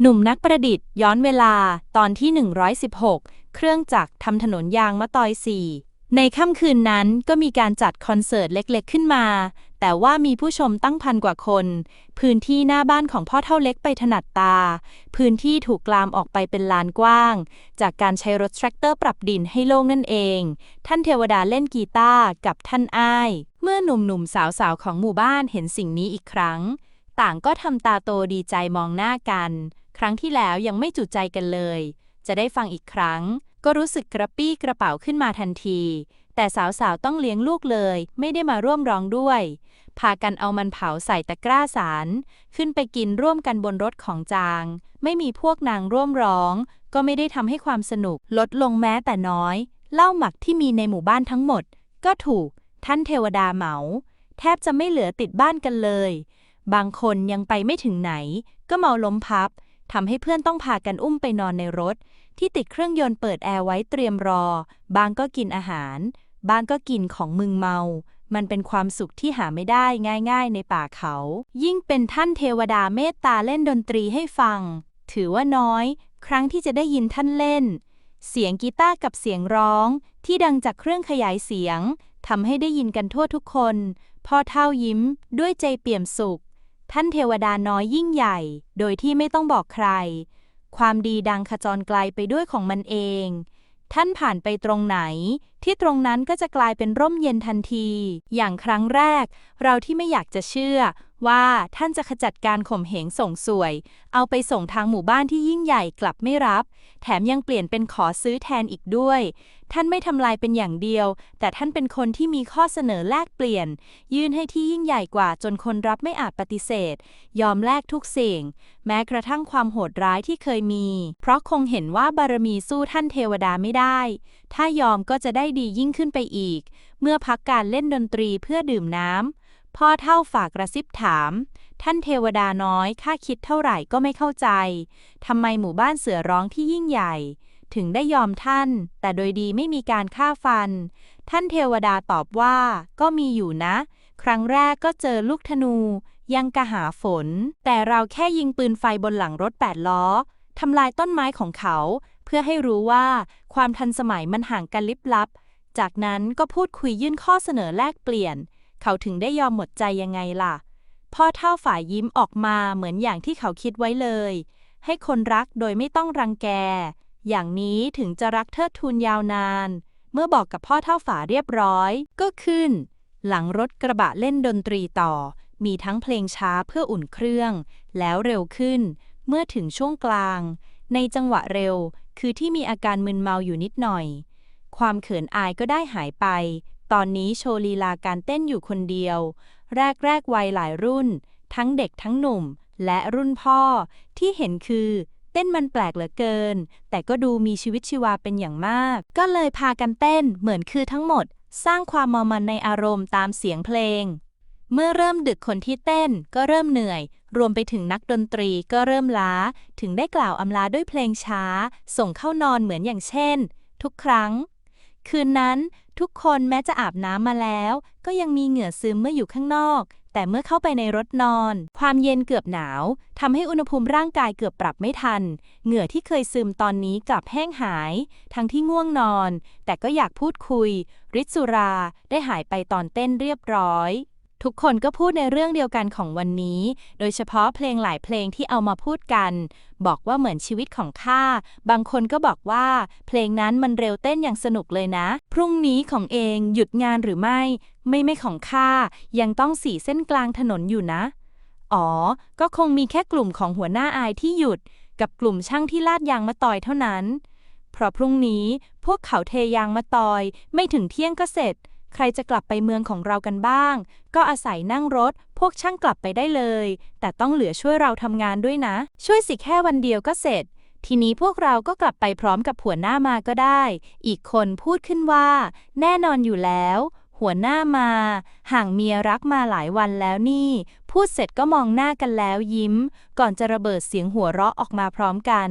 หนุ่มนักประดิษฐ์ย้อนเวลาตอนที่ 116 เครื่องจักรทำถนนยางมะตอย 4 ในค่ำคืนนั้นก็มีการจัดคอนเสิร์ตเล็กๆขึ้นมา แต่ว่ามีผู้ชมตั้งพันกว่าคน พื้นที่หน้าบ้านของพ่อเท่าเล็กไปถนัดตา พื้นที่ถูกกลามออกไปเป็นลานกว้าง จากการใช้รถแทรกเตอร์ปรับดินให้โล่งนั่นเอง ท่านเทวดาเล่นกีตาร์กับท่านอ้าย เมื่อหนุ่มๆสาวๆของหมู่บ้านเห็นสิ่งนี้อีกครั้ง ต่างก็ทำตาโตดีใจมองหน้ากัน ครั้งที่แล้วยังไม่จุใจกันเลย จะได้ฟังอีกครั้ง ก็รู้สึกกระปี้กระเป๋าขึ้นมาทันที แต่สาวๆต้องเลี้ยงลูกเลย ไม่ได้มาร่วมร้องด้วย พากันเอามันเผาใส่ตะกร้าสาร ขึ้นไปกินร่วมกันบนรถของจาง ไม่มีพวกนางร่วมร้อง ก็ไม่ได้ทำให้ความสนุกลดลงแม้แต่น้อยเหล้าหมักที่มีในหมู่บ้านทั้งหมด ก็ถูกท่านเทวดาเหมา แทบจะไม่เหลือติดบ้านกันเลย บางคนยังไปไม่ถึงไหน ก็เมาล้มพับ ทำให้เพื่อนต้องพากันอุ้มไปนอนในรถ ที่ติดเครื่องยนต์เปิดแอร์ไว้เตรียมรอ บางก็กินอาหาร บางก็กินของมึงเมา มันเป็นความสุขที่หาไม่ได้ง่ายๆในป่าเขา ยิ่งเป็นท่านเทวดาเมตตาเล่นดนตรีให้ฟัง ถือว่าน้อย ครั้งที่จะได้ยินท่านเล่น เสียงกีตาร์กับเสียงร้อง ที่ดังจากเครื่องขยายเสียงทำให้ได้ยินกันทั่วทุกคน พ่อเท่ายิ้มด้วยใจเปี่ยมสุข ท่านเทวดาน้อยยิ่งใหญ่ โดยที่ไม่ต้องบอกใคร ความดีดังขจรไกลไปด้วยของมันเอง ท่านผ่านไปตรงไหน ที่ตรงนั้นก็จะกลายเป็นร่มเย็นทันที อย่างครั้งแรก เราที่ไม่อยากจะเชื่อ ว่าท่านจะขจัดการข่มเหงส่งสวย เอาไปส่งทางหมู่บ้านที่ยิ่งใหญ่กลับไม่รับ แถมยังเปลี่ยนเป็นขอซื้อแทนอีกด้วย ท่านไม่ทำลายเป็นอย่างเดียว แต่ท่านเป็นคนที่มีข้อเสนอแลกเปลี่ยน ยื่นให้ที่ยิ่งใหญ่กว่าจนคนรับไม่อาจปฏิเสธ ยอมแลกทุกสิ่ง แม้กระทั่งความโหดร้ายที่เคยมี เพราะคงเห็นว่าบารมีสู้ท่านเทวดาไม่ได้ ถ้ายอมก็จะได้ดียิ่งขึ้นไปอีก เมื่อพักการเล่นดนตรีเพื่อดื่มน้ำ พ่อเท่าฝากกระซิบถาม ท่านเทวดาน้อยค่าคิดเท่าไหร่ก็ไม่เข้าใจทำไมหมู่บ้านเสือร้องที่ยิ่งใหญ่ ถึงได้ยอมท่าน แต่โดยดีไม่มีการฆ่าฟัน ท่านเทวดาตอบว่า ก็มีอยู่นะ ครั้งแรกก็เจอลูกธนู ยังกะหาฝน แต่เราแค่ยิงปืนไฟบนหลังรถแปดล้อทำลายต้นไม้ของเขา เพื่อให้รู้ว่าความทันสมัยมันห่างกันลิบลับ จากนั้นก็พูดคุยยื่นข้อเสนอแลกเปลี่ยน เขาถึงได้ยอมหมดใจยังไงล่ะ พ่อเท่าฝ่ายยิ้มออกมาเหมือนอย่างที่เขาคิดไว้เลย ให้คนรักโดยไม่ต้องรังแก อย่างนี้ถึงจะรักเทิดทูนยาวนาน เมื่อบอกกับพ่อเท่าฝาเรียบร้อย ก็ขึ้น หลังรถกระบะเล่นดนตรีต่อ มีทั้งเพลงช้าเพื่ออุ่นเครื่อง แล้วเร็วขึ้น เมื่อถึงช่วงกลาง ในจังหวะเร็วคือที่มีอาการมึนเมาอยู่นิดหน่อย ความเขินอายก็ได้หายไป ตอนนี้โชว์ลีลาการเต้นอยู่คนเดียว แรกแรกวัยหลายรุ่น ทั้งเด็กทั้งหนุ่ม และรุ่นพ่อ ที่เห็นคือ เต้นมันแปลกเหลือเกิน แต่ก็ดูมีชีวิตชีวาเป็นอย่างมาก ก็เลยพากันเต้นเหมือนคือทั้งหมด สร้างความมามันในอารมณ์ตามเสียงเพลง เมื่อเริ่มดึกคนที่เต้นก็เริ่มเหนื่อย รวมไปถึงนักดนตรีก็เริ่มล้า ถึงได้กล่าวอำลาด้วยเพลงช้า ส่งเข้านอนเหมือนอย่างเช่น ทุกครั้ง คืนนั้นทุกคนแม้จะอาบน้ำมาแล้ว ก็ยังมีเหงื่อซึมเมื่ออยู่ข้างนอก แต่เมื่อเข้าไปในรถนอน ความเย็นเกือบหนาวทำให้อุณหภูมิร่างกายเกือบปรับไม่ทัน เหงื่อที่เคยซึมตอนนี้กลับแห้งหาย ทั้งที่ง่วงนอน แต่ก็อยากพูดคุยฤทธิ์สุราได้หายไปตอนเต้นเรียบร้อย ทุกคนก็พูดในเรื่องเดียวกันของวันนี้ โดยเฉพาะเพลงหลายเพลงที่เอามาพูดกัน บอกว่าเหมือนชีวิตของข้า บางคนก็บอกว่า เพลงนั้นมันเร็วเต้นอย่างสนุกเลยนะ พรุ่งนี้ของเองหยุดงานหรือไม่ ไม่ไม่ของข้า ยังต้องสีเส้นกลางถนนอยู่นะ อ๋อ ก็คงมีแค่กลุ่มของหัวหน้าอายที่หยุด กับกลุ่มช่างที่ลาดยางมาต่อยเท่านั้น เพราะพรุ่งนี้พวกเขาเทยางมาตอย ไม่ถึงเที่ยงก็เสร็จ ใครจะกลับไปเมืองของเรากันบ้าง ก็อาศัยนั่งรถ พวกช่างกลับไปได้เลย แต่ต้องเหลือช่วยเราทำงานด้วยนะ ช่วยสิแค่วันเดียวก็เสร็จ ทีนี้พวกเราก็กลับไปพร้อมกับหัวหน้ามาก็ได้ อีกคนพูดขึ้นว่า แน่นอนอยู่แล้ว หัวหน้ามา ห่างเมียรักมาหลายวันแล้วนี่ พูดเสร็จก็มองหน้ากันแล้วยิ้ม ก่อนจะระเบิดเสียงหัวเราะออกมาพร้อมกัน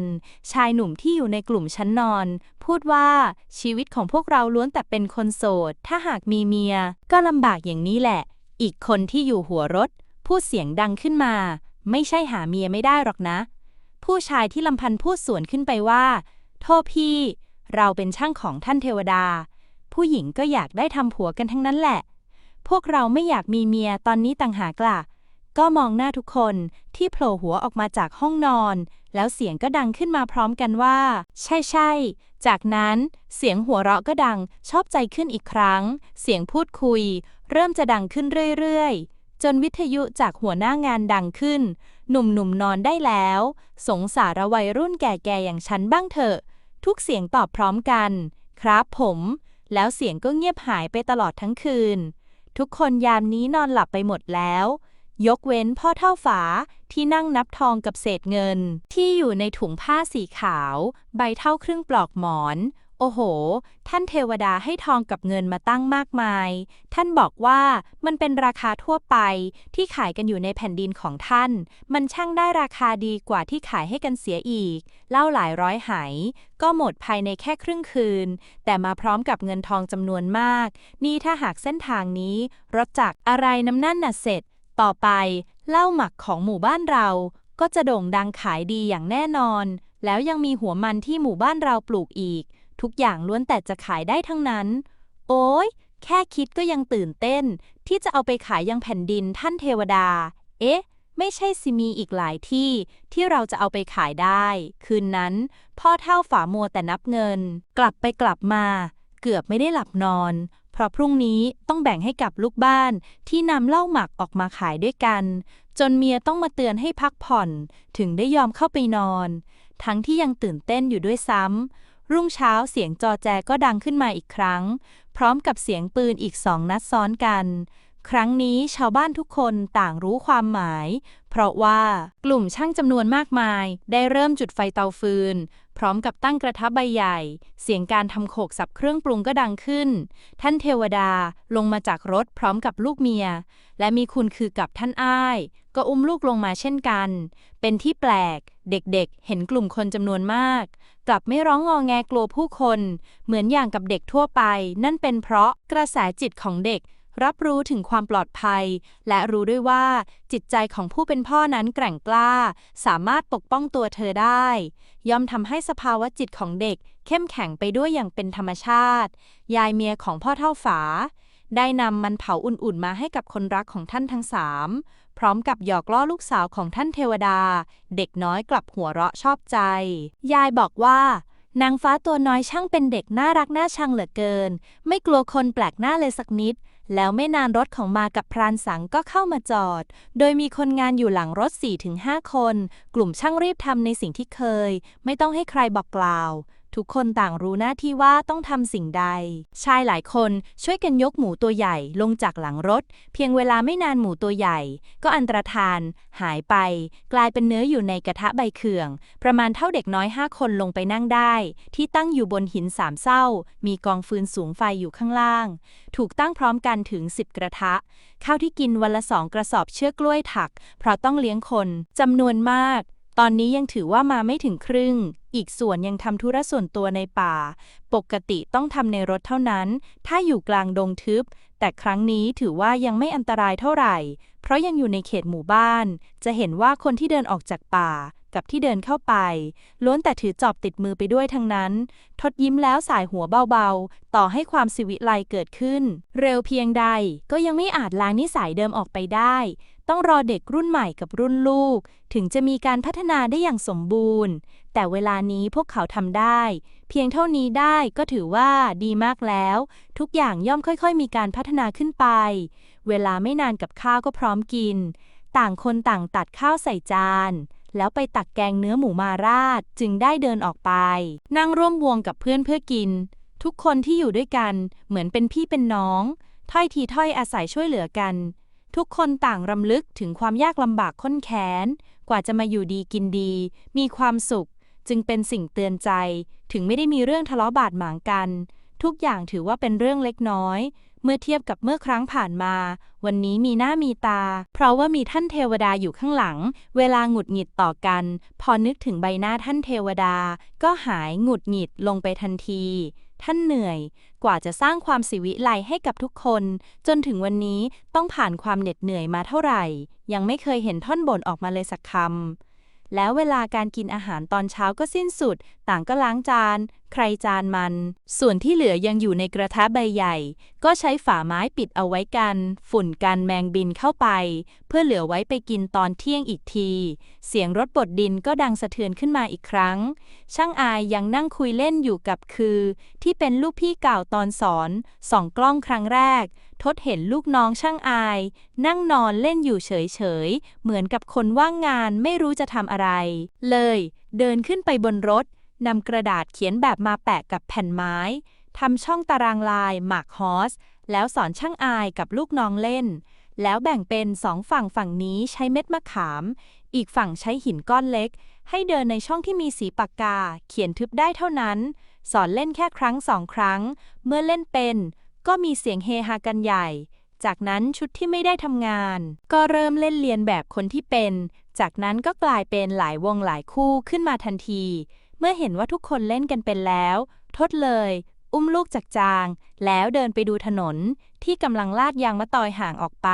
ชายหนุ่มที่อยู่ในกลุ่มชั้นนอน พูดว่าชีวิตของพวกเราล้วนแต่เป็นคนโสด ถ้าหากมีเมีย ก็ลำบากอย่างนี้แหละ อีกคนที่อยู่หัวรถ พูดเสียงดังขึ้นมา ไม่ใช่หาเมียไม่ได้หรอกนะ ผู้ชายที่ลำพันพูดสวนขึ้นไปว่า โทษพี่ เราเป็นช่างของท่านเทวดา ผู้หญิงก็อยากได้ทำผัวกันทั้งนั้นแหละ พวกเราไม่อยากมีเมียตอนนี้ต่างหากล่ะ ก็มองหน้าทุกคนที่โผล่หัวออกมาจากห้องนอน แล้วเสียงก็ดังขึ้นมาพร้อมกันว่า ใช่ใช่ จากนั้นเสียงหัวเราะก็ดังชอบใจขึ้นอีกครั้ง เสียงพูดคุย เริ่มจะดังขึ้นเรื่อยๆ จนวิทยุจากหัวหน้างานดังขึ้น หนุ่มๆนนอนได้แล้ว สงสารวัยรุ่นแก่ๆอย่างฉันบ้างเถอะ ทุกเสียงตอบพร้อมกัน ครับผม แล้วเสียงก็เงียบหายไปตลอดทั้งคืน ทุกคนยามนี้นอนหลับไปหมดแล้ว ยกเว้นพ่อเท่าฝาที่นั่งนับทองกับเศษเงิน ที่อยู่ในถุงผ้าสีขาว ใบเท่าครึ่งปลอกหมอน โอ้โห ท่านเทวดาให้ทองกับเงินมาตั้งมากมาย ท่านบอกว่ามันเป็นราคาทั่วไปที่ขายกันอยู่ในแผ่นดินของท่าน มันช่างได้ราคาดีกว่าที่ขายให้กันเสียอีก เล่าหลายร้อยหาย ก็หมดภายในแค่ครึ่งคืน แต่มาพร้อมกับเงินทองจำนวนมาก นี่ถ้าหากเส้นทางนี้รถจักอะไรน้ำนั่นน่ะเสร็จ ต่อไปเล้าหมักของหมู่บ้านเรา ก็จะโด่งดังขายดีอย่างแน่นอนแล้วยังมีหัวมันที่หมู่บ้านเราปลูกอีก ทุกอย่างล้วนแต่จะขายได้ทั้งนั้น โอ้ย แค่คิดก็ยังตื่นเต้น ที่จะเอาไปขายยังแผ่นดินท่านเทวดา เอ๊ะ ไม่ใช่สิมีอีกหลายที่ที่เราจะเอาไปขายได้ คืนนั้น พ่อเท่าฝามัวแต่นับเงิน กลับไปกลับมา เกือบไม่ได้หลับนอน เพราะพรุ่งนี้ต้องแบ่งให้กับลูกบ้านที่นำเหล้าหมักออกมาขายด้วยกัน จนเมียต้องมาเตือนให้พักผ่อน ถึงได้ยอมเข้าไปนอน ทั้งที่ยังตื่นเต้นอยู่ด้วยซ้ำ รุ่งเช้าเสียงจอแจก็ดังขึ้นมาอีกครั้ง พร้อมกับเสียงปืนอีกสองนัดซ้อนกัน ครั้งนี้ชาวบ้านทุกคนต่างรู้ความหมาย เพราะว่ากลุ่มช่างจำนวนมากมาย ได้เริ่มจุดไฟเตาฟืน พร้อมกับตั้งกระทะใบใหญ่ เสียงการทำโขกสับเครื่องปรุงก็ดังขึ้น ท่านเทวดาลงมาจากรถพร้อมกับลูกเมีย และมีคุณคือกับท่านอ้าย ก็อุ้มลูกลงมาเช่นกัน เป็นที่แปลก เด็กๆเห็นกลุ่มคนจำนวนมาก กลับไม่ร้องงอแงกลัวผู้คน เหมือนอย่างกับเด็กทั่วไป นั่นเป็นเพราะกระแสจิตของเด็ก รับรู้ถึงความปลอดภัย และรู้ด้วยว่า จิตใจของผู้เป็นพ่อนั้นแกร่งกล้า สามารถปกป้องตัวเธอได้ ย่อมทำให้สภาวะจิตของเด็ก เข้มแข็งไปด้วยอย่างเป็นธรรมชาติ ยายเมียของพ่อเท่าฝา ได้นำมันเผาอุ่นๆมาให้กับคนรักของท่านทั้งสามพร้อมกับหยอกล้อลูกสาวของท่านเทวดา เด็กน้อยกลับหัวเราะชอบใจ ยายบอกว่านางฟ้าตัวน้อยช่างเป็นเด็กน่ารักน่าชังเหลือเกิน ไม่กลัวคนแปลกหน้าเลยสักนิด แล้วไม่นานรถของมากับพรานสังก็เข้ามาจอด โดยมีคนงานอยู่หลังรถ 4-5 คน กลุ่มช่างรีบทำในสิ่งที่เคย ไม่ต้องให้ใครบอกกล่าว ทุกคนต่างรู้หน้าที่ว่าต้องทำสิ่งใด ชายหลายคนช่วยกันยกหมูตัวใหญ่ลงจากหลังรถ เพียงเวลาไม่นานหมูตัวใหญ่ ก็อันตรธาน หายไป กลายเป็นเนื้ออยู่ในกระทะใบเขื่อง ประมาณเท่าเด็กน้อยห้าคนลงไปนั่งได้ ที่ตั้งอยู่บนหินสามเศร้า มีกองฟืนสูงไฟอยู่ข้างล่าง ถูกตั้งพร้อมกันถึง10กระทะข้าวที่กินวันละสองกระสอบเชือกกล้วยถัก เพราะต้องเลี้ยงคนจำนวนมาก ตอนนี้ยังถือว่ามาไม่ถึงครึ่ง อีกส่วนยังทำธุระส่วนตัวในป่า ปกติต้องทำในรถเท่านั้น ถ้าอยู่กลางดงทึบ แต่ครั้งนี้ถือว่ายังไม่อันตรายเท่าไหร่ เพราะยังอยู่ในเขตหมู่บ้าน จะเห็นว่าคนที่เดินออกจากป่ากับที่เดินเข้าไป ล้วนแต่ถือจอบติดมือไปด้วยทั้งนั้น ทดยิ้มแล้วสายหัวเบาๆ ต่อให้ความสิวิไลเกิดขึ้น เร็วเพียงใดก็ยังไม่อาจล้างนิสัยเดิมออกไปได้ ต้องรอเด็กรุ่นใหม่กับรุ่นลูก ถึงจะมีการพัฒนาได้อย่างสมบูรณ์ แต่เวลานี้พวกเขาทำได้ เพียงเท่านี้ได้ก็ถือว่าดีมากแล้ว ทุกอย่างย่อมค่อยๆ มีการพัฒนาขึ้นไป เวลาไม่นานกับข้าวก็พร้อมกิน ต่างคนต่างตัดข้าวใส่จาน แล้วไปตักแกงเนื้อหมูมาราดจึงได้เดินออกไป นั่งร่วมวงกับเพื่อนเพื่อกิน ทุกคนที่อยู่ด้วยกันเหมือนเป็นพี่เป็นน้อง ถ้อยทีถ้อยอาศัยช่วยเหลือกัน ทุกคนต่างรำลึกถึงความยากลำบากข้นแค้น กว่าจะมาอยู่ดีกินดี มีความสุข จึงเป็นสิ่งเตือนใจ ถึงไม่ได้มีเรื่องทะเลาะบาดหมางกัน ทุกอย่างถือว่าเป็นเรื่องเล็กน้อย เมื่อเทียบกับเมื่อครั้งผ่านมา วันนี้มีหน้ามีตา เพราะว่ามีท่านเทวดาอยู่ข้างหลัง เวลาหงุดหงิดต่อกัน พอนึกถึงใบหน้าท่านเทวดา ก็หายหงุดหงิดลงไปทันที ท่านเหนื่อย กว่าจะสร้างความสิวิไลให้กับทุกคน จนถึงวันนี้ต้องผ่านความเหน็ดเหนื่อยมาเท่าไหร่ ยังไม่เคยเห็นท่อนบ่นออกมาเลยสักคำ แล้วเวลาการกินอาหารตอนเช้าก็สิ้นสุด ต่างก็ล้างจาน ใครจานมัน ส่วนที่เหลือยังอยู่ในกระทะใบใหญ่ ก็ใช้ฝาไม้ปิดเอาไว้กัน ฝุ่นกันแมงบินเข้าไป เพื่อเหลือไว้ไปกินตอนเที่ยงอีกที เสียงรถบดดินก็ดังสะเทือนขึ้นมาอีกครั้ง ช่างอายยังนั่งคุยเล่นอยู่กับคือ ที่เป็นลูกพี่เก่าตอนสอนส่องกล้องครั้งแรก ทดเห็นลูกน้องช่างอาย นั่งนอนเล่นอยู่เฉยๆ เหมือนกับคนว่างงานไม่รู้จะทำอะไร เลย เดินขึ้นไปบนรถนำกระดาษเขียนแบบมาแปะกับแผ่นไม้ทำช่องตารางลายหมากฮอส แล้วสอนช่างอายกับลูกน้องเล่น แล้วแบ่งเป็นสองฝั่งฝั่งนี้ใช้เม็ดมะขาม อีกฝั่งใช้หินก้อนเล็ก ให้เดินในช่องที่มีสีปากกา เขียนทึบได้เท่านั้น สอนเล่นแค่ครั้งสองครั้ง เมื่อเล่นเป็น ก็มีเสียงเฮฮากันใหญ่ จากนั้นชุดที่ไม่ได้ทำงาน ก็เริ่มเล่นเรียนแบบคนที่เป็น จากนั้นก็กลายเป็นหลายวงหลายคู่ขึ้นมาทันที เมื่อเห็นว่าทุกคนเล่นกันเป็นแล้ว ทดเลย อุ้มลูกจากจาง แล้วเดินไปดูถนน ที่กำลังลาดยางมะตอยห่างออกไป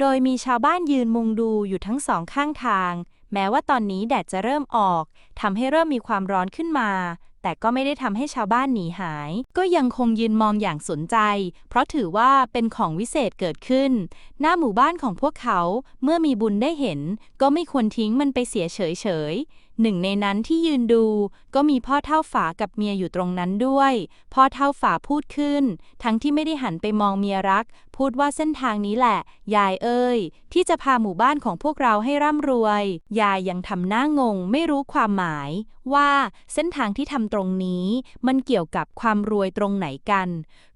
โดยมีชาวบ้านยืนมุงดูอยู่ทั้งสองข้างทาง แม้ว่าตอนนี้แดดจะเริ่มออกทำให้เริ่มมีความร้อนขึ้นมา แต่ก็ไม่ได้ทำให้ชาวบ้านหนีหาย ก็ยังคงยืนมองอย่างสนใจ เพราะถือว่าเป็นของวิเศษเกิดขึ้น หน้าหมู่บ้านของพวกเขาเมื่อมีบุญได้เห็น ก็ไม่ควรทิ้งมันไปเสียเฉยเฉย หนึ่งในนั้นที่ยืนดู ก็มีพ่อเท่าฝากับเมียอยู่ตรงนั้นด้วย พ่อเท่าฝาพูดขึ้น ทั้งที่ไม่ได้หันไปมองเมียรัก พูดว่าเส้นทางนี้แหละ ยายเอ้ย ที่จะพาหมู่บ้านของพวกเราให้ร่ำรวย ยายยังทำหน้างงไม่รู้ความหมาย ว่าเส้นทางที่ทำตรงนี้ มันเกี่ยวกับความรวยตรงไหนกัน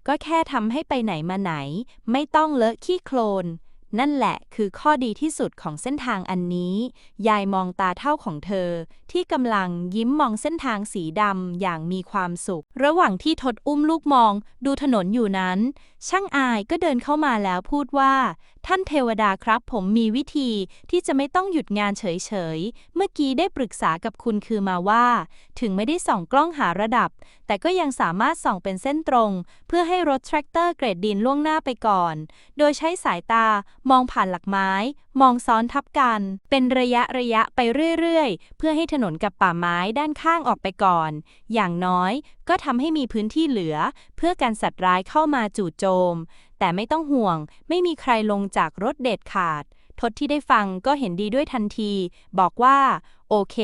ก็แค่ทำให้ไปไหนมาไหน ไม่ต้องเลอะขี้โคลน นั่นแหละคือข้อดีที่สุดของเส้นทางอันนี้ ยายมองตาเท่าของเธอ ที่กำลังยิ้มมองเส้นทางสีดำอย่างมีความสุข ระหว่างที่ทดอุ้มลูกมอง ดูถนนอยู่นั้น ช่างอายก็เดินเข้ามาแล้วพูดว่า ท่านเทวดาครับ ผมมีวิธีที่จะไม่ต้องหยุดงานเฉยๆ เมื่อกี้ได้ปรึกษากับคุณคือมาว่า ถึงไม่ได้ส่องกล้องหาระดับ แต่ก็ยังสามารถส่องเป็นเส้นตรง เพื่อให้รถแทรกเตอร์เกรดดินล่วงหน้าไปก่อน โดยใช้สายตามองผ่านหลักไม้ มองซ้อนทับกัน เป็นระยะระยะไปเรื่อยๆ เพื่อให้ถนนกับป่าไม้ด้านข้างออกไปก่อน อย่างน้อยก็ทำให้มีพื้นที่เหลือ เพื่อการสัตว์ร้ายเข้ามาจู่โจม แต่ไม่ต้องห่วง ไม่มีใครลงจากรถเด็ดขาด ทศที่ได้ฟังก็เห็นดีด้วยทันที บอกว่า โอเค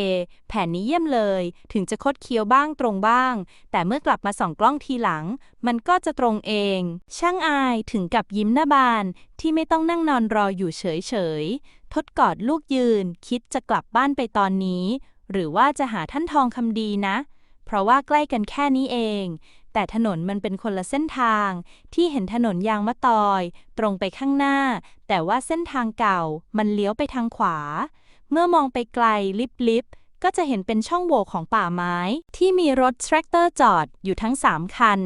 แผนนี้เยี่ยมเลย ถึงจะคดเคี้ยวบ้างตรงบ้าง แต่เมื่อกลับมาส่องกล้องทีหลัง มันก็จะตรงเอง ช่างอายถึงกับยิ้มหน้าบาน ที่ไม่ต้องนั่งนอนรออยู่เฉยๆ ทดกอดลูกยืน คิดจะกลับบ้านไปตอนนี้ หรือว่าจะหาท่านทองคำดีนะ เพราะว่าใกล้กันแค่นี้เอง แต่ถนนมันเป็นคนละเส้นทาง ที่เห็นถนนยางมะตอย ตรงไปข้างหน้า แต่ว่าเส้นทางเก่ามันเลี้ยวไปทางขวา เมื่อมองไปไกลลิบๆก็จะเห็นเป็นช่องโหว่ของป่าไม้ ที่มีรถแทรกเตอร์จอดอยู่ทั้ง 3 คัน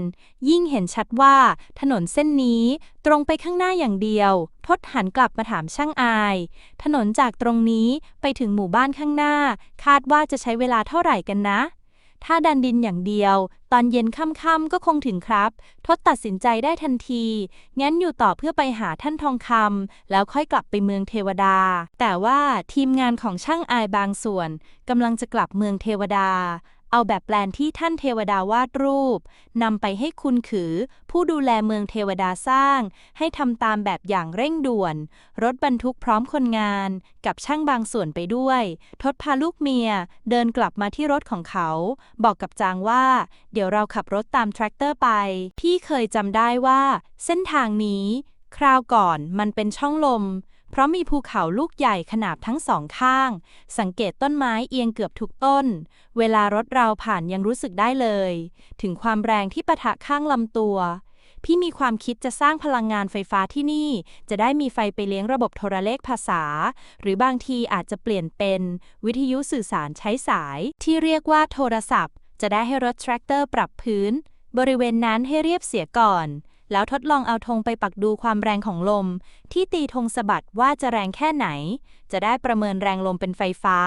ยิ่งเห็นชัดว่าถนนเส้นนี้ตรงไปข้างหน้าอย่างเดียว ทดหันกลับมาถามช่างอาย ถนนจากตรงนี้ไปถึงหมู่บ้านข้างหน้า คาดว่าจะใช้เวลาเท่าไหร่กันนะ ถ้าดันดินอย่างเดียว ตอนเย็นค่ำๆก็คงถึงครับ ทศตัดสินใจได้ทันที งั้นอยู่ต่อเพื่อไปหาท่านทองคำแล้วค่อยกลับไปเมืองเทวดา แต่ว่าทีมงานของช่างอายบางส่วนกำลังจะกลับเมืองเทวดา เอาแบบแปลนที่ท่านเทวดาวาดรูปนำไปให้คุณขือ ผู้ดูแลเมืองเทวดาสร้าง ให้ทำตามแบบอย่างเร่งด่วน รถบรรทุกพร้อมคนงาน กับช่างบางส่วนไปด้วย ทศพาลูกเมีย เดินกลับมาที่รถของเขา บอกกับจางว่า เดี๋ยวเราขับรถตามแทรกเตอร์ไป พี่เคยจำได้ว่า เส้นทางนี้ คราวก่อนมันเป็นช่องลม เพราะมีภูเขาลูกใหญ่ขนาบทั้งสองข้าง สังเกตต้นไม้เอียงเกือบทุกต้น เวลารถเราผ่านยังรู้สึกได้เลย ถึงความแรงที่ปะทะข้างลำตัว พี่มีความคิดจะสร้างพลังงานไฟฟ้าที่นี่ จะได้มีไฟไปเลี้ยงระบบโทรเลขภาษา หรือบางทีอาจจะเปลี่ยนเป็น วิทยุสื่อสารใช้สาย ที่เรียกว่าโทรศัพท์ จะได้ให้รถแทรกเตอร์ปรับพื้น บริเวณนั้นให้เรียบเสียก่อน แล้วทดลองเอาธงไปปักดูความแรงของลม ที่ตีธงสะบัดว่าจะแรงแค่ไหน จะได้ประเมินแรงลมเป็นไฟฟ้า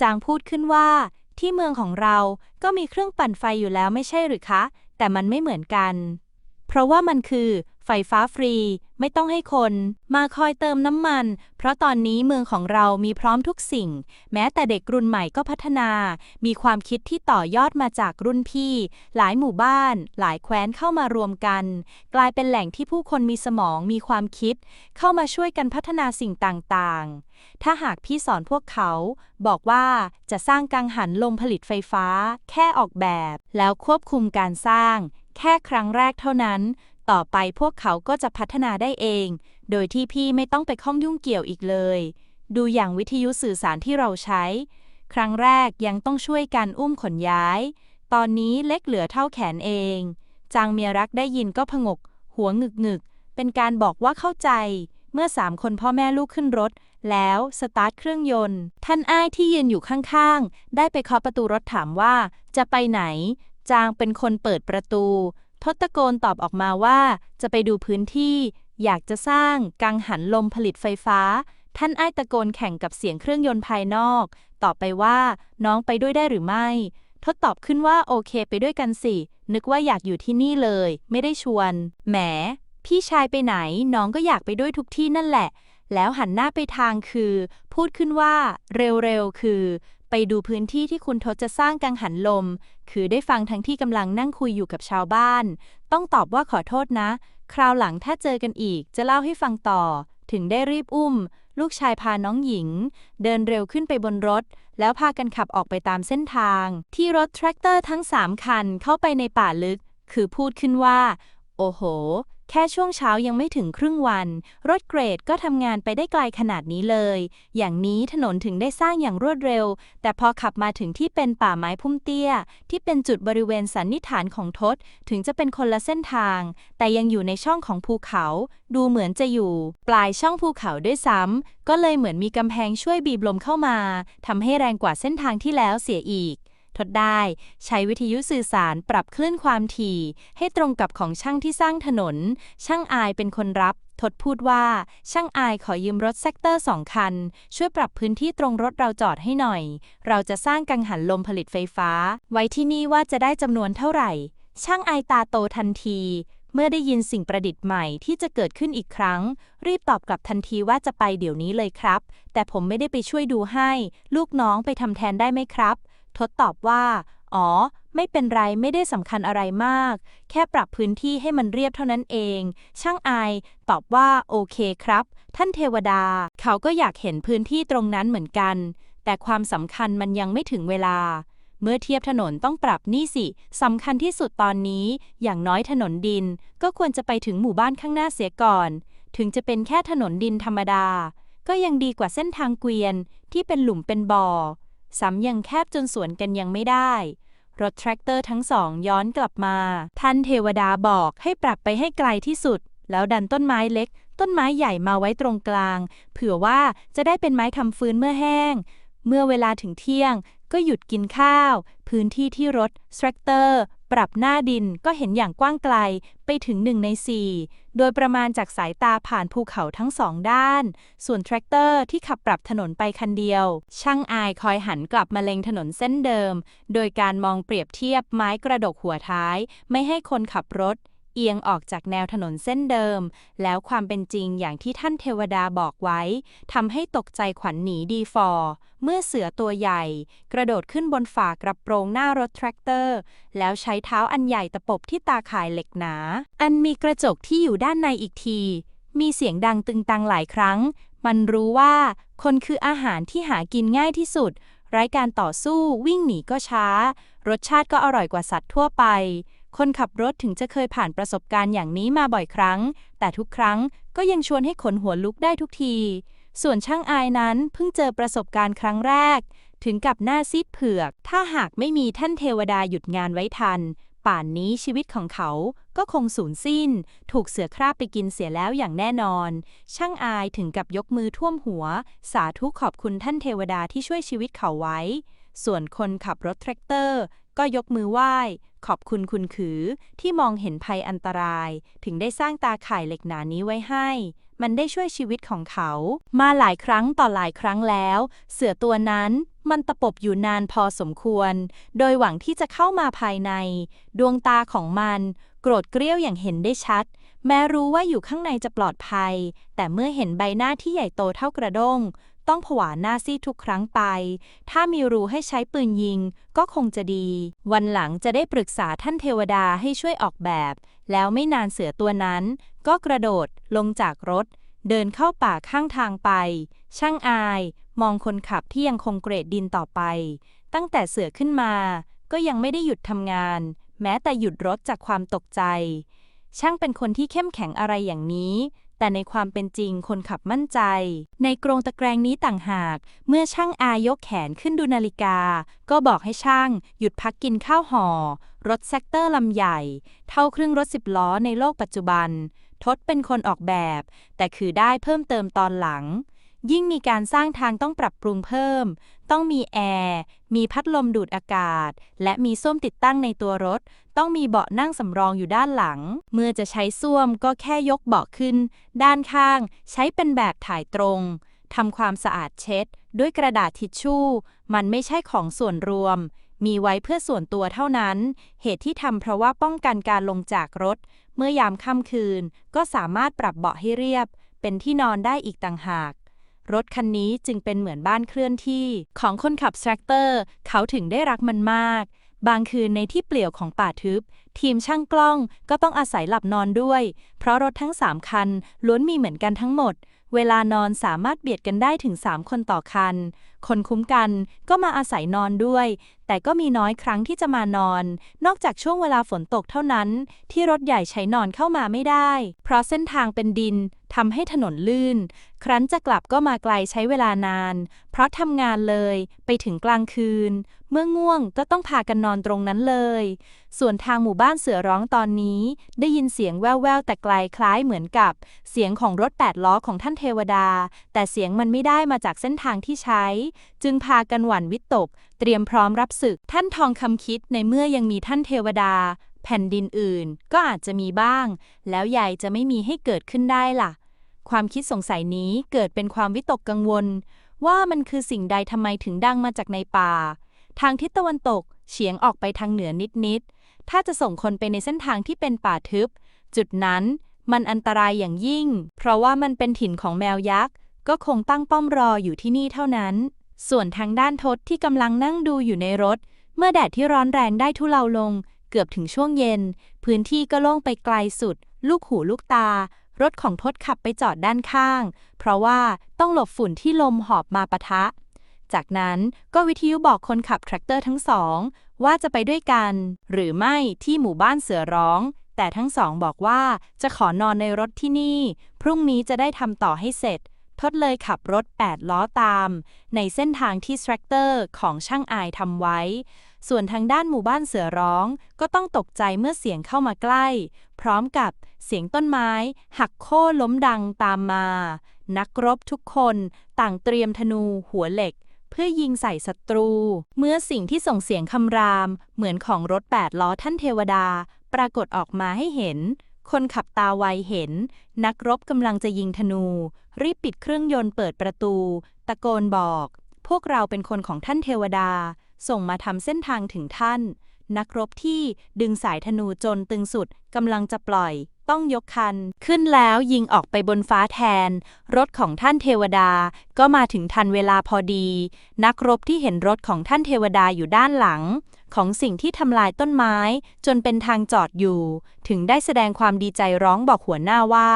จางพูดขึ้นว่า ที่เมืองของเราก็มีเครื่องปั่นไฟอยู่แล้วไม่ใช่หรือคะ แต่มันไม่เหมือนกัน เพราะว่ามันคือ ไฟฟ้าฟรี ไม่ต้องให้คน มาคอยเติมน้ำมัน เพราะตอนนี้เมืองของเรามีพร้อมทุกสิ่ง แม้แต่เด็กรุ่นใหม่ก็พัฒนา มีความคิดที่ต่อยอดมาจากรุ่นพี่ หลายหมู่บ้าน หลายแคว้นเข้ามารวมกัน กลายเป็นแหล่งที่ผู้คนมีสมองมีความคิด เข้ามาช่วยกันพัฒนาสิ่งต่างๆ ถ้าหากพี่สอนพวกเขา บอกว่าจะสร้างกังหันลมผลิตไฟฟ้า แค่ออกแบบ แล้วควบคุมการสร้าง แค่ครั้งแรกเท่านั้น ต่อไปพวกเขาก็จะพัฒนาได้เอง โดยที่พี่ไม่ต้องไปข้องยุ่งเกี่ยวอีกเลย ดูอย่างวิทยุสื่อสารที่เราใช้ ครั้งแรกยังต้องช่วยกันอุ้มขนย้าย ตอนนี้เล็กเหลือเท่าแขนเอง จางเมียรักได้ยินก็ผงก หัวงึกงึกเป็นการบอกว่าเข้าใจ เมื่อสามคนพ่อแม่ลูกขึ้นรถ แล้วสตาร์ทเครื่องยนต์ ท่านอ้ายที่ยืนอยู่ข้างๆ ได้ไปเคาะประตูรถถามว่า จะไปไหน จางเป็นคนเปิดประตู ทศโกนตอบออกมาว่า จะไปดูพื้นที่ อยากจะสร้างกังหันลมผลิตไฟฟ้า ท่านไอ้ตะโกนแข่งกับเสียงเครื่องยนต์ภายนอก ตอบไปว่าน้องไปด้วยได้หรือไม่ทดตอบขึ้นว่าโอเคไปด้วยกันสิ นึกว่าอยากอยู่ที่นี่เลย ไม่ได้ชวน แหม พี่ชายไปไหน น้องก็อยากไปด้วยทุกที่นั่นแหละ แล้วหันหน้าไปทางคือ พูดขึ้นว่า เร็วๆคือ ไปดูพื้นที่ที่คุณทศจะสร้างกังหันลม คือได้ฟังทั้งที่กำลังนั่งคุยอยู่กับชาวบ้าน ต้องตอบว่าขอโทษนะ คราวหลังถ้าเจอกันอีกจะเล่าให้ฟังต่อ ถึงได้รีบอุ้ม ลูกชายพาน้องหญิง เดินเร็วขึ้นไปบนรถ แล้วพากันขับออกไปตามเส้นทาง ที่รถแทรกเตอร์ทั้งสามคันเข้าไปในป่าลึก คือพูดขึ้นว่า โอ้โห แค่ช่วงเช้ายังไม่ถึงครึ่งวัน รถเกรดก็ทำงานไปได้ไกลขนาดนี้เลย อย่างนี้ถนนถึงได้สร้างอย่างรวดเร็ว แต่พอขับมาถึงที่เป็นป่าไม้พุ่มเตี้ย ที่เป็นจุดบริเวณสันนิษฐานของทศ ถึงจะเป็นคนละเส้นทาง แต่ยังอยู่ในช่องของภูเขา ดูเหมือนจะอยู่ ปลายช่องภูเขาด้วยซ้ำก็เลยเหมือนมีกำแพงช่วยบีบลมเข้ามาทำให้แรงกว่าเส้นทางที่แล้วเสียอีก ทดได้ ใช้วิทยุสื่อสารปรับคลื่นความถี่ ให้ตรงกับของช่างที่สร้างถนน ช่างอายเป็นคนรับ ทดพูดว่า ช่างอายขอยืมรถแซกเตอร์สองคัน ช่วยปรับพื้นที่ตรงรถเราจอดให้หน่อย เราจะสร้างกังหันลมผลิตไฟฟ้า ไว้ที่นี่ว่าจะได้จำนวนเท่าไหร่ ช่างอายตาโตทันทีเมื่อได้ยินสิ่งประดิษฐ์ใหม่ที่จะเกิดขึ้นอีกครั้ง รีบตอบกลับทันทีว่าจะไปเดี๋ยวนี้เลยครับ แต่ผมไม่ได้ไปช่วยดูให้ ลูกน้องไปทำแทนได้ไหมครับ ทดตอบว่า อ๋อ ไม่เป็นไรไม่ได้สำคัญอะไรมาก แค่ปรับพื้นที่ให้มันเรียบเท่านั้นเอง ช่างอาย ตอบว่า โอเคครับ ท่านเทวดา เขาก็อยากเห็นพื้นที่ตรงนั้นเหมือนกัน แต่ความสำคัญมันยังไม่ถึงเวลา เมื่อเทียบถนนต้องปรับนี่สิสำคัญที่สุดตอนนี้ อย่างน้อยถนนดิน ก็ควรจะไปถึงหมู่บ้านข้างหน้าเสียก่อน ถึงจะเป็นแค่ถนนดินธรรมดา ก็ยังดีกว่าเส้นทางเกวียนที่เป็นหลุมเป็นบ่อ ซ้ำยังแคบจนสวนกันยังไม่ได้ รถแทรกเตอร์ทั้งสองย้อนกลับมา ท่านเทวดาบอกให้ปรับไปให้ไกลที่สุด แล้วดันต้นไม้เล็ก ต้นไม้ใหญ่มาไว้ตรงกลาง เผื่อว่าจะได้เป็นไม้ทำฟืนเมื่อแห้ง เมื่อเวลาถึงเที่ยงก็หยุดกินข้าว พื้นที่ที่รถแทรกเตอร์ ปรับหน้าดินก็เห็นอย่างกว้างไกลไปถึงหนึ่งในสี่โดยประมาณจากสายตาผ่านภูเขาทั้งสองด้าน ส่วนแทรกเตอร์ที่ขับปรับถนนไปคันเดียว ช่างอายคอยหันกลับมาเล็งถนนเส้นเดิม โดยการมองเปรียบเทียบไม้กระดกหัวท้าย ไม่ให้คนขับรถ เอียงออกจากแนวถนนเส้นเดิม แล้วความเป็นจริงอย่างที่ท่านเทวดาบอกไว้ทำให้ตกใจขวัญหนีดีฟอร์เมื่อเสือตัวใหญ่ กระโดดขึ้นบนฝากระโปรงหน้ารถแทรกเตอร์ แล้วใช้เท้าอันใหญ่ตะปบที่ตาข่ายเหล็กหนา อันมีกระจกที่อยู่ด้านในอีกที มีเสียงดังตึงตังหลายครั้ง มันรู้ว่า คนคืออาหารที่หากินง่ายที่สุดไร้การต่อสู้วิ่งหนีก็ช้า รสชาติก็อร่อยกว่าสัตว์ทั่วไป คนขับรถถึงจะเคยผ่านประสบการณ์อย่างนี้มาบ่อยครั้ง แต่ทุกครั้งก็ยังชวนให้ขนหัวลุกได้ทุกที ส่วนช่างอายนั้นเพิ่งเจอประสบการณ์ครั้งแรก ถึงกับหน้าซีดเผือก ถ้าหากไม่มีท่านเทวดาหยุดงานไว้ทัน ป่านนี้ชีวิตของเขาก็คงสูญสิ้น ถูกเสือคราบไปกินเสียแล้วอย่างแน่นอน ช่างอายถึงกับยกมือท่วมหัว สาธุขอบคุณท่านเทวดาที่ช่วยชีวิตเขาไว้ ส่วนคนขับรถแทรกเตอร์ ก็ยกมือไหว้ ขอบคุณคุณขือที่มองเห็นภัยอันตราย ถึงได้สร้างตาข่ายเหล็กหนานี้ไว้ให้ มันได้ช่วยชีวิตของเขา มาหลายครั้งต่อหลายครั้งแล้ว เสือตัวนั้นมันตะปบอยู่นานพอสมควร โดยหวังที่จะเข้ามาภายใน ดวงตาของมันโกรธเกรี้ยวอย่างเห็นได้ชัด แม้รู้ว่าอยู่ข้างในจะปลอดภัย แต่เมื่อเห็นใบหน้าที่ใหญ่โตเท่ากระด้ง ต้องผวาหน้าซีดทุกครั้งไป ถ้ามีรูให้ใช้ปืนยิง ก็คงจะดี วันหลังจะได้ปรึกษาท่านเทวดาให้ช่วยออกแบบ แล้วไม่นานเสือตัวนั้น ก็กระโดดลงจากรถ เดินเข้าป่าข้างทางไป ช่างอาย มองคนขับที่ยังคงเกรดดินต่อไป ตั้งแต่เสือขึ้นมา ก็ยังไม่ได้หยุดทำงาน แม้แต่หยุดรถจากความตกใจ ช่างเป็นคนที่เข้มแข็งอะไรอย่างนี้ แต่ในความเป็นจริงคนขับมั่นใจ ในกรงตะแกรงนี้ต่างหาก เมื่อช่างอายกแขนขึ้นดูนาฬิกา ก็บอกให้ช่างหยุดพักกินข้าวห่อ รถแซกเตอร์ลำใหญ่ เท่าครึ่งรถสิบล้อในโลกปัจจุบัน ทศเป็นคนออกแบบ แต่คือได้เพิ่มเติมตอนหลัง ยิ่งมีการสร้างทางต้องปรับปรุงเพิ่ม ต้องมีแอร์ มีพัดลมดูดอากาศ และมีส้วมติดตั้งในตัวรถ ต้องมีเบาะนั่งสำรองอยู่ด้านหลัง เมื่อจะใช้ส้วมก็แค่ยกเบาะขึ้น ด้านข้าง ใช้เป็นแบบถ่ายตรงทำความสะอาดเช็ด ด้วยกระดาษทิชชู่ มันไม่ใช่ของส่วนรวม มีไว้เพื่อส่วนตัวเท่านั้น เหตุที่ทำเพราะว่าป้องกันการลงจากรถ เมื่อยามค่ำคืน ก็สามารถปรับเบาะให้เรียบ เป็นที่นอนได้อีกต่างหาก รถคันนี้จึงเป็นเหมือนบ้านเคลื่อนที่ของคนขับแทรกเตอร์ เขาถึงได้รักมันมาก บางคืนในที่เปลี่ยวของป่าทึบ ทีมช่างกล้องก็ต้องอาศัยหลับนอนด้วย เพราะรถทั้ง 3 คันล้วนมีเหมือนกันทั้งหมด เวลานอนสามารถเบียดกันได้ถึง 3 คนต่อคัน คนคุ้มกันก็มาอาศัยนอนด้วย แต่ก็มีน้อยครั้งที่จะมานอน นอกจากช่วงเวลาฝนตกเท่านั้น ที่รถใหญ่ใช้นอนเข้ามาไม่ได้ เพราะเส้นทางเป็นดินทำให้ถนนลื่น ครั้นจะกลับก็มาไกลใช้เวลานาน เพราะทำงานเลยไปถึงกลางคืน เมื่อง่วงก็ต้องพากันนอนตรงนั้นเลย ส่วนทางหมู่บ้านเสือร้องตอนนี้ ได้ยินเสียงแว่วๆแต่ไกลคล้ายเหมือนกับ เสียงของรถแปดล้อของท่านเทวดา แต่เสียงมันไม่ได้มาจากเส้นทางที่ใช้ จึงพากันหวั่นวิตกเตรียมพร้อมรับศึก ท่านทองคำคิดในเมื่อยังมีท่านเทวดา แผ่นดินอื่น ก็อาจจะมีบ้าง แล้วใหญ่จะไม่มีให้เกิดขึ้นได้ล่ะ ความคิดสงสัยนี้เกิดเป็นความวิตกกังวล ว่ามันคือสิ่งใดทำไมถึงดังมาจากในป่า ทางทิศตะวันตกเฉียงออกไปทางเหนือนิดๆถ้าจะส่งคนไปในเส้นทางที่เป็นป่าทึบ จุดนั้นมันอันตรายอย่างยิ่ง เพราะว่ามันเป็นถิ่นของแมวยักษ์ ก็คงตั้งป้อมรออยู่ที่นี่เท่านั้น ส่วนทางด้านทศที่กำลังนั่งดูอยู่ในรถ เมื่อแดดที่ร้อนแรงได้ทุเลาลง เกือบถึงช่วงเย็น พื้นที่ก็โล่งไปไกลสุด ลูกหูลูกตา รถของทศขับไปจอดด้านข้าง เพราะว่าต้องหลบฝุ่นที่ลมหอบมาปะทะ จากนั้นก็วิทยุบอกคนขับแทรกเตอร์ทั้งสอง ว่าจะไปด้วยกัน หรือไม่ที่หมู่บ้านเสือร้อง แต่ทั้งสองบอกว่าจะขอนอนในรถที่นี่ พรุ่งนี้จะได้ทำต่อให้เสร็จ ทดเลยขับรถ 8 ล้อตาม ในเส้นทางที่แทรกเตอร์ของช่างอายทำไว้ ส่วนทางด้านหมู่บ้านเสือร้อง ก็ต้องตกใจเมื่อเสียงเข้ามาใกล้ พร้อมกับเสียงต้นไม้ หักโค่นล้มดังตามมา นักรบทุกคนต่างเตรียมธนูหัวเหล็ก เพื่อยิงใส่ศัตรู เมื่อสิ่งที่ส่งเสียงคำราม เหมือนของรถแปดล้อท่านเทวดา ปรากฏออกมาให้เห็น คนขับตาไวเห็น นักรบกำลังจะยิงธนู รีบปิดเครื่องยนต์เปิดประตู ตะโกนบอก พวกเราเป็นคนของท่านเทวดา ส่งมาทำเส้นทางถึงท่าน นักรบที่ดึงสายธนูจนตึงสุดกำลังจะปล่อย ต้องยกคัน ขึ้นแล้วยิงออกไปบนฟ้าแทน รถของท่านเทวดาก็มาถึงทันเวลาพอดี นักรบที่เห็นรถของท่านเทวดาอยู่ด้านหลัง ของสิ่งที่ทำลายต้นไม้ จนเป็นทางจอดอยู่ ถึงได้แสดงความดีใจร้องบอกหัวหน้าว่า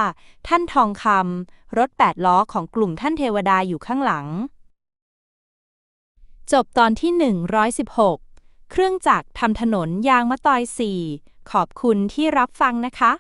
ท่านทองคำรถแปดล้อของกลุ่มท่านเทวดาอยู่ข้างหลัง จบตอนที่ 116 เครื่องจักรทำถนนยางมะตอย4ขอบคุณที่รับฟังนะคะ